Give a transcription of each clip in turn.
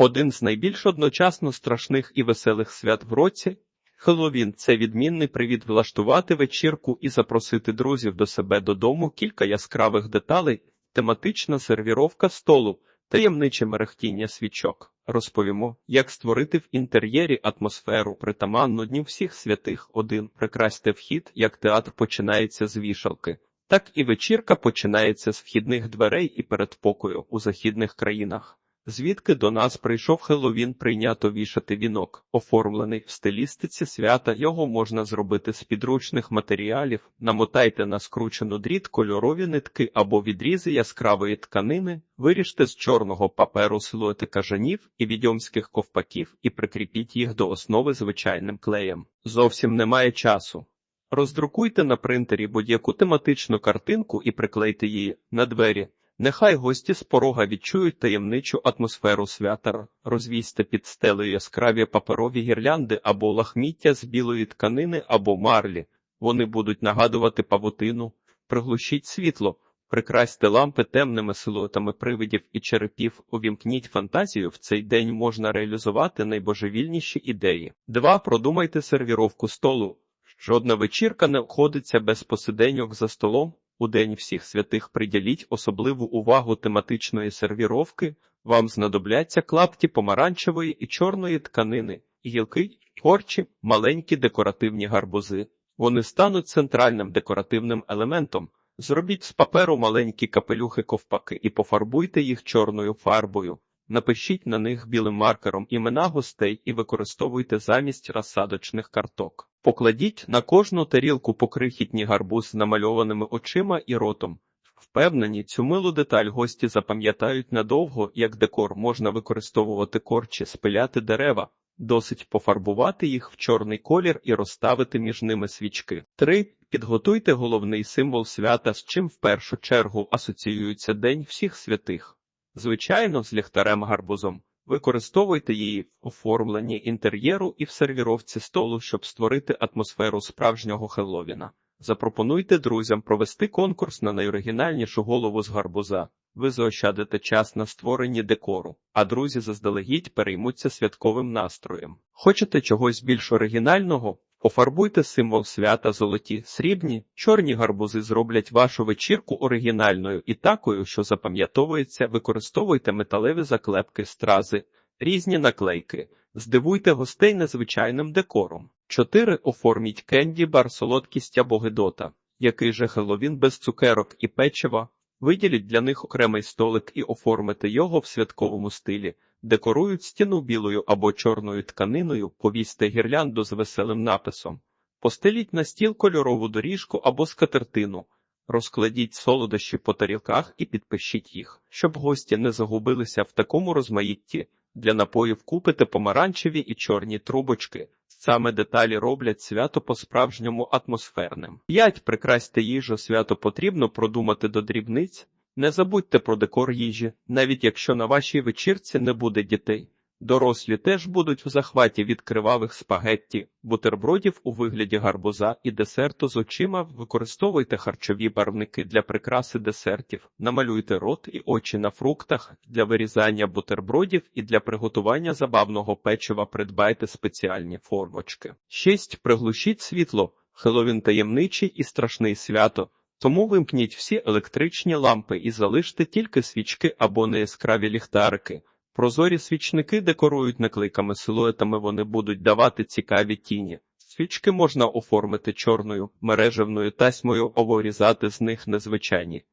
Один з найбільш одночасно страшних і веселих свят в році. Хеллоуін – це відмінний привід влаштувати вечірку і запросити друзів до себе додому, кілька яскравих деталей, тематична сервіровка столу, таємниче мерехтіння свічок. Розповімо, як створити в інтер'єрі атмосферу притаманну Дню всіх святих. Один прикрасьте вхід, як театр починається з вішалки. Так і вечірка починається з вхідних дверей і передпокою у західних країнах. Звідки до нас прийшов Хеллоуін, прийнято вішати вінок, оформлений в стилістиці свята. Його можна зробити з підручних матеріалів. Намотайте на скручену дріт кольорові нитки або відрізи яскравої тканини, виріжте з чорного паперу силуети кажанів і відьомських ковпаків і прикріпіть їх до основи звичайним клеєм. Зовсім немає часу. Роздрукуйте на принтері будь-яку тематичну картинку і приклейте її на двері. Нехай гості з порога відчують таємничу атмосферу свята, розвійте під стелею яскраві паперові гірлянди або лахміття з білої тканини або марлі. Вони будуть нагадувати павутину, приглушіть світло, прикрасьте лампи темними силуетами привидів і черепів, увімкніть фантазію. В цей день можна реалізувати найбожевільніші ідеї. 2. Продумайте сервіровку столу. Жодна вечірка не обходиться без посиденьок за столом. У День всіх святих приділіть особливу увагу тематичної сервіровки, вам знадобляться клапті помаранчевої і чорної тканини, гілки, корчі, маленькі декоративні гарбузи. Вони стануть центральним декоративним елементом. Зробіть з паперу маленькі капелюхи ковпаки і пофарбуйте їх чорною фарбою. Напишіть на них білим маркером імена гостей і використовуйте замість розсадочних карток. Покладіть на кожну тарілку покрихітні гарбуз з намальованими очима і ротом. Впевнені, цю милу деталь гості запам'ятають надовго, як декор можна використовувати корчі, спиляти дерева, досить пофарбувати їх в чорний колір і розставити між ними свічки. 3. Підготуйте головний символ свята, з чим в першу чергу асоціюється День всіх святих. Звичайно, з ліхтарем гарбузом. Використовуйте її в оформленні інтер'єру і в сервіровці столу, щоб створити атмосферу справжнього Хелловіна. Запропонуйте друзям провести конкурс на найоригінальнішу голову з гарбуза. Ви заощадите час на створенні декору, а друзі заздалегідь переймуться святковим настроєм. Хочете чогось більш оригінального? Пофарбуйте символ свята золоті, срібні, чорні гарбузи зроблять вашу вечірку оригінальною і такою, що запам'ятовується, використовуйте металеві заклепки, стрази, різні наклейки, здивуйте гостей незвичайним декором. 4. Оформіть кенді бар солодкість або гидота, який же Хеллоуін без цукерок і печива. Виділіть для них окремий столик і оформите його в святковому стилі. Декорують стіну білою або чорною тканиною, повісьте гірлянду з веселим написом, постеліть на стіл кольорову доріжку або скатертину, розкладіть солодощі по тарілках і підпишіть їх, щоб гості не загубилися в такому розмаїтті. Для напоїв купите помаранчеві і чорні трубочки. Саме деталі роблять свято по-справжньому атмосферним. 5. Прикрасьте їжу свято потрібно продумати до дрібниць. Не забудьте про декор їжі, навіть якщо на вашій вечірці не буде дітей. Дорослі теж будуть в захваті від кривавих спагетті, бутербродів у вигляді гарбуза і десерту з очима. Використовуйте харчові барвники для прикраси десертів, намалюйте рот і очі на фруктах для вирізання бутербродів і для приготування забавного печива придбайте спеціальні формочки. 6. Приглушіть світло. Хеловін таємничий і страшний свято. Тому вимкніть всі електричні лампи і залиште тільки свічки або неяскраві ліхтарики. Прозорі свічники декорують наклейками силуетами, вони будуть давати цікаві тіні. Свічки можна оформити чорною мережевною тасьмою, оборізати з них незвичайні.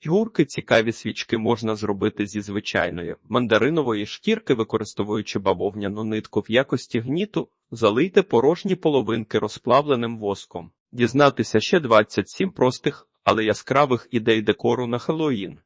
Фігурки цікаві свічки можна зробити зі звичайної мандаринової шкірки, використовуючи бавовняну нитку в якості гніту, залийте порожні половинки розплавленим воском. Дізнатися ще 27 простих але яскравих ідей декору на Хеллоїн.